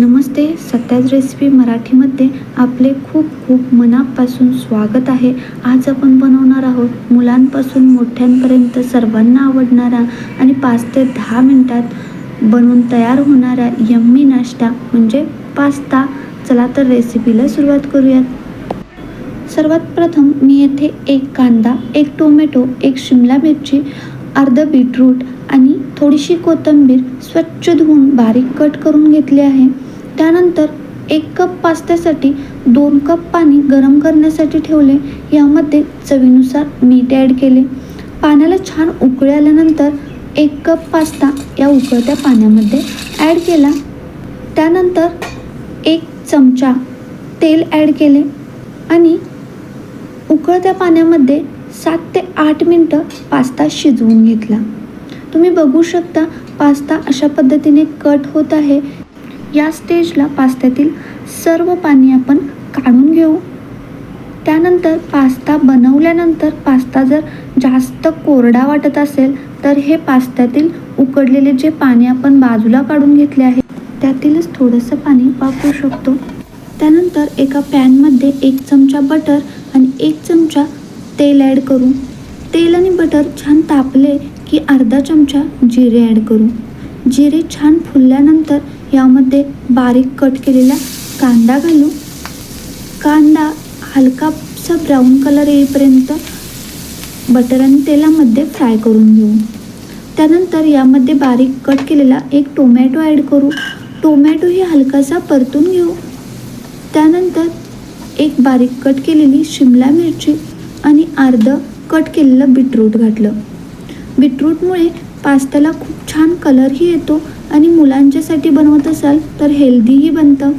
नमस्ते Satya's recipe मराठीमध्ये आपले खूप खूप मनापासून स्वागत आहे. आज आपण बनवणार आहोत मुलांपासून मोठ्यांपर्यंत सर्वांना आवडणारा आणि पाच ते दहा मिनटात बनवून तयार होणारा यम्मी नाश्ता म्हणजे पास्ता. चला तर रेसिपीला सुरुवात करूयात. सर्वात प्रथम मी येथे एक कांदा एक टोमॅटो एक शिमला मिरची अर्ध बीटरूट आणि थोडीशी कोथिंबीर स्वच्छ धुवून बारीक कट करून घेतली आहे. त्यानंतर एक कप पास्त्यासाठी दोन कप पाणी गरम करण्यासाठी ठेवले. यामध्ये चवीनुसार मीठ ॲड केले. पाण्याला छान उकळी आल्यानंतर एक कप पास्ता या उकळत्या पाण्यामध्ये ॲड केला. त्यानंतर एक चमचा तेल ॲड केले आणि उकळत्या पाण्यामध्ये सात ते आठ मिनटं पास्ता शिजवून घेतला. तुम्ही बघू शकता पास्ता अशा पद्धतीने कट होत आहे. या स्टेजला पास्त्यातील सर्व पाणी आपण काढून घेऊ. त्यानंतर पास्ता बनवल्यानंतर पास्ता जर जास्त कोरडा वाटत असेल तर हे पास्त्यातील उकडलेले जे पाणी आपण बाजूला काढून घेतले आहे त्यातीलच थोडंसं पाणी वापरू शकतो. त्यानंतर एका पॅनमध्ये एक चमचा बटर आणि एक चमचा तेल ॲड करू. तेल आणि बटर छान तापले की अर्धा चमचा जिरे ॲड करू. जिरे छान फुलल्यानंतर यामध्ये बारीक कट केलेला कांदा घालू. कांदा हलकासा ब्राऊन कलर येईपर्यंत बटर आणि तेलामध्ये फ्राय करून घेऊ. त्यानंतर यामध्ये बारीक कट केलेला एक टोमॅटो ॲड करू. टोमॅटोही हलकासा परतून घेऊ. त्यानंतर एक बारीक कट केलेली शिमला मिरची आणि अर्धं कट केलेलं बीटरूट घातलं. बीटरूटमुळे पास्त्याला खूप छान कलरही येतो आणि मुलांच्यासाठी बनवत असाल तर हेल्दीही बनतं.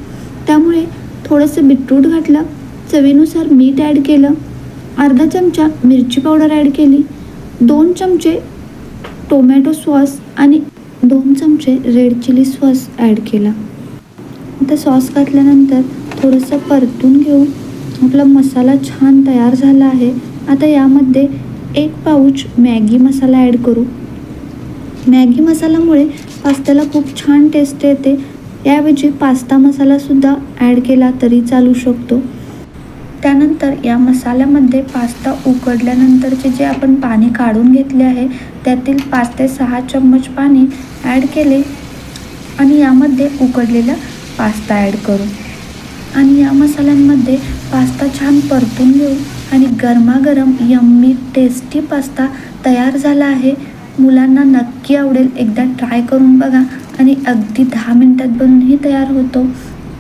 त्यामुळे थोडंसं बीटरूट घातलं चवीनुसार मीठ ॲड केलं अर्धा चमचा मिरची पावडर ॲड केली दोन चमचे टोमॅटो सॉस आणि दोन चमचे रेड चिली सॉस ॲड केला. आता सॉस घातल्यानंतर थोडंसं परतून घेऊ आपला मसाला छान तयार झाला आहे. आता यामध्ये एक पाऊच मॅगी मसाला ॲड करू. मॅगी मसाल्यामुळे पास्त्याला खूप छान टेस्ट येते. याऐवजी पास्ता मसालासुद्धा ॲड केला तरी चालू शकतो. त्यानंतर या मसाल्यामध्ये पास्ता उकडल्यानंतरचे जे आपण पाणी काढून घेतले आहे त्यातील पाच ते सहा चम्मच पाणी ॲड केले आणि यामध्ये उकडलेला पास्ता ॲड करू. आणि या मसाल्यांमध्ये पास्ता छान परतून घेऊ आणि गरमागरम यम्मी टेस्टी पास्ता तयार झाला आहे. मुलांना नक्की आवडेल. एकदा ट्राय करून बघा. आणि अगदी दहा मिनटात बनूनही तयार होतो.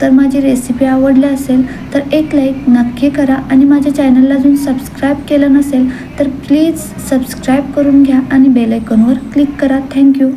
तर माझी रेसिपी आवडली असेल तर एक लाईक नक्की करा. आणि माझ्या चॅनलला अजून सबस्क्राईब केलं नसेल तर प्लीज सबस्क्राईब करून घ्या. आणि बेलायकॉनवर क्लिक करा. थँक्यू